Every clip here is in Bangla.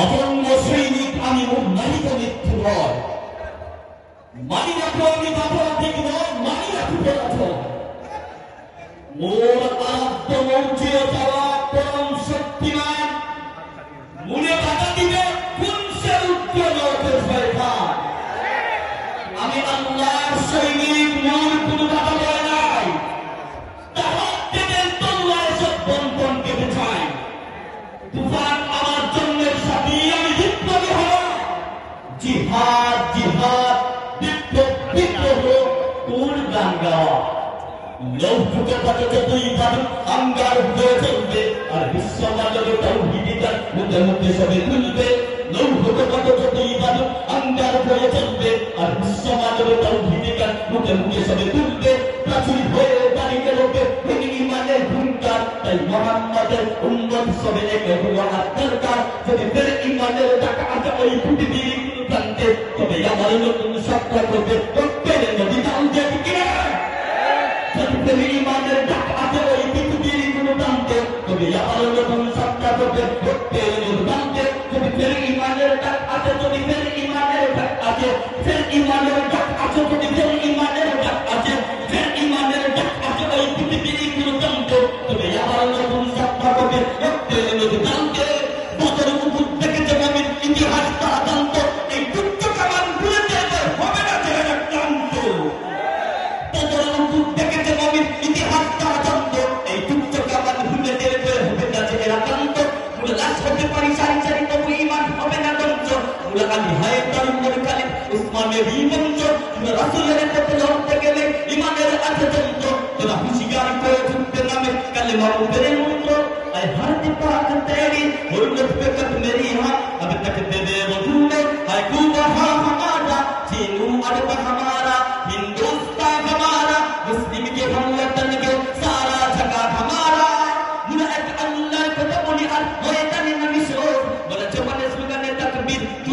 অপরঙ্গ সৈনিক আমি উন্মানিত মৃত্যু নয়। মানি রাখো, আমি অপরাধিক নয়, মানি রাখো মোর আরাধ্য মন্ত্রীয়তা জিহাদ জিহাদ বিপ্লব বিপ্লব কোন গান গাওয়া? লৌকিক পাঠকে দুই ভাবে আঙ্গার হয়ে চলবে, আর বিশ্ব মানবে তৌহিদিতার মুখে মুখে সবে তুলবে। লৌকিক পাঠকে দুই ভাবে আঙ্গার হয়ে চলবে, আর বিশ্ব মানবে তৌহিদিতার মুখে মুখে সবে তুলবে। প্রাচীর হয়ে দাঁড়িয়ে লোকে ইমানের হুঙ্কার, তাই মোহাম্মদের উন্নত সবে একে হওয়া দরকার। যদি ফের ইমানের টাকা আছে ওই পৃথিবীর প্রান্তে তবে আমার নতুন সত্তা করবে, প্রত্যেকের নদী দাম দেবে কিনা? যদি ইমানের ডাক আছে ওই পৃথিবীর কোন প্রান্তে তবে আমার নতুন সত্তা করবে প্রত্যেকের দঞ্চ আলী হায় তারুণ্যের কালী উসমানের মঞ্চ রাসুলের পথে লড়তে গেলে ইমানের আছে যন্ত্র তোরা হুশিয়ার করে ছুটতে নামে কালে মারুদের মন্ত্র আয় ভারতে পাক তেরি हुर्रत पे कद मेरी हाँ अब तक दे दे वजू में है कूबा हमारा चीनू अरब हमारा हिंदुस्तान हमारा मुस्लिम के हम वतन के सारा जगह हमारा मुना एक अल्लाह को तो बोली अल होए तने नबी शो बोला जमाने सुगने तकबीर तुरी अल्लाह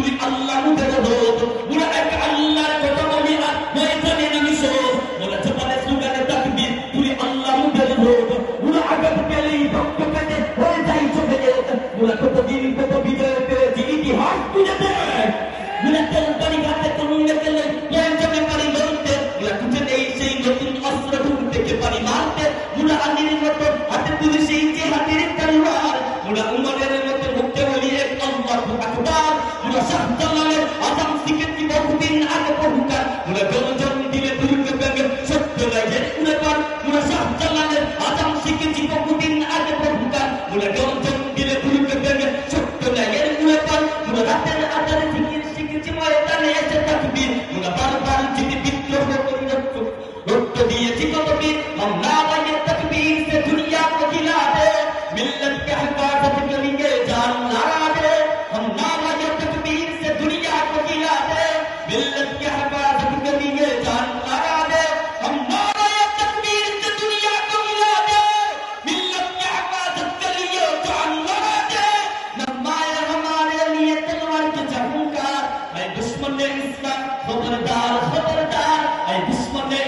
মুলা আলির মতো হাতে সেই যে হাতের তলোয়ার মুলা উমরের মতো মুখে বলি এক আল্লাহ আকবার মুলা শাহ জালালের আজম শিখেছি বহুদিন আগে বহুকার মুলা গর্জন দিলে দুর্গে ব্যাগে সত্য লাগে উড়ে পার মুলা শাহ জালালের আজম শিখেছি বহুদিন আগে বহুকার মুলা গর্জন দিলে দুর্গে ব্যাগে সত্য লাগে উড়ে পার মুলা রাতের আধারে জিকির শিখেছি ময়দানে এসে তাকবীর মুলা বারবার যদি বিদ্রোহ করি রক্ত দিয়েছি কত বীর हम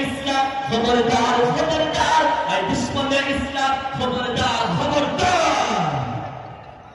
ইসলাম খবরদার খবরদার। আর দুশ্মনের ইসলাম খবরদার খবরদার।